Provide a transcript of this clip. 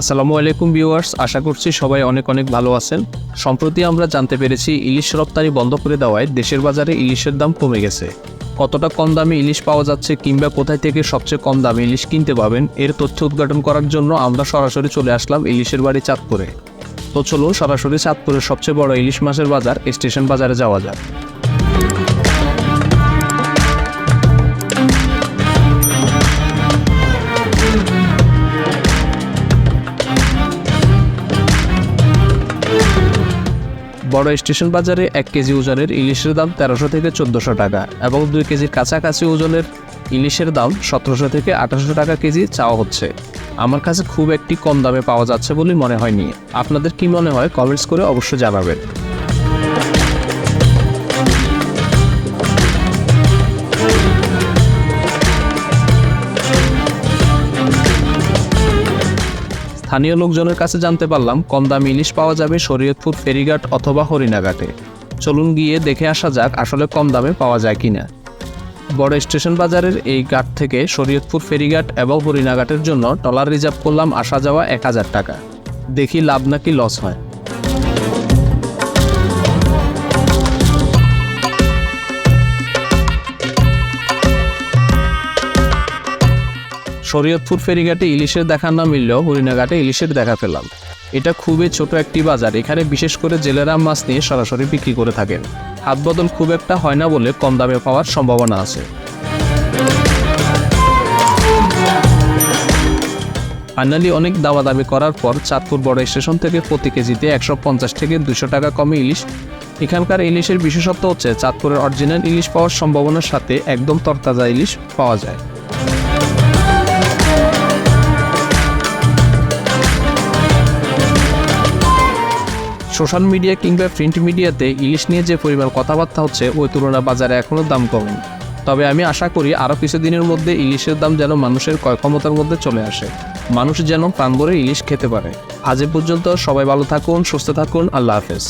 আসসালামু আলাইকুম ভিউয়ার্স, আশা করছি সবাই অনেক অনেক ভালো আছেন। সম্প্রতি আমরা জানতে পেরেছি ইলিশ রপ্তানি বন্ধ করে দেওয়ায় দেশের বাজারে ইলিশের দাম কমে গেছে। কতটা কম দামে ইলিশ পাওয়া যাচ্ছে কিংবা কোথায় থেকে সবচেয়ে কম দামে ইলিশ কিনতে পাবেন, এর তথ্য উদ্ঘাটন করার জন্য আমরা সরাসরি চলে আসলাম ইলিশের বাড়ি চাঁদপুরে। তো চলুন সরাসরি চাঁদপুরের সবচেয়ে বড় ইলিশ মাছের বাজার, স্টেশন বাজারে যাওয়া যাক। বড় স্টেশন বাজারে এক কেজি ওজনের ইলিশের দাম তেরোশো থেকে চোদ্দোশো টাকা এবং দুই কেজির কাছাকাছি ওজনের ইলিশের দাম সতেরোশো থেকে আঠারোশো টাকা কেজি চাওয়া হচ্ছে। আমার কাছে খুব একটি কম দামে পাওয়া যাচ্ছে বলে মনে হয়নি। আপনাদের কি মনে হয়? কমেন্টস করে অবশ্যই জানাবেন। স্থানীয় লোকজনের কাছে জানতে পারলাম, কম দামে ইলিশ পাওয়া যাবে শরীয়তপুর ফেরিঘাট অথবা হরিণাঘাটে। চলুন গিয়ে দেখে আসা যাক আসলে কম দামে পাওয়া যায় কিনা। বড় স্টেশন বাজারের এই ঘাট থেকে শরীয়তপুর ফেরিঘাট এবং হরিণাঘাটের জন্য টলার রিজার্ভ করলাম আসা যাওয়া এক হাজার টাকা। দেখি লাভ নাকি লস হয়। শরীয়তপুর ফেরিঘাটে ইলিশের দেখা না মিললেও হরিণাঘাটে ইলিশের দেখা পেলাম। এটা খুবই ছোট একটি বাজার, এখানে বিশেষ করে জেলেরা মাছ নিয়ে সরাসরি বিক্রি করে থাকেন। হাত বদল খুব একটা হয় না বলে কম দামে পাওয়ার সম্ভাবনা আছে। ফাইনালি অনেক দামাদামি করার পর চাঁদপুর বড় স্টেশন থেকে প্রতি কেজিতে একশো পঞ্চাশ থেকে দুশো টাকা কমে ইলিশ। এখানকার ইলিশের বিশেষত্ব হচ্ছে, চাঁদপুরের অরিজিনাল ইলিশ পাওয়ার সম্ভাবনার সাথে একদম তরতাজা ইলিশ পাওয়া যায়। সোশ্যাল মিডিয়া কিংবা প্রিন্ট মিডিয়াতে ইলিশ নিয়ে যে পরিমাণ কথাবার্তা হচ্ছে, ওই তুলনায় বাজারে এখনও দাম কমেনি তবে আমি আশা করি আরও কিছুদিনের মধ্যে ইলিশের দাম যেন মানুষের ক্রয় ক্ষমতার মধ্যে চলে আসে। মানুষ যেন প্রাণ ভরে ইলিশ খেতে পারে। আজ পর্যন্ত সবাই ভালো থাকুন, সুস্থ থাকুন, আল্লাহ হাফেজ।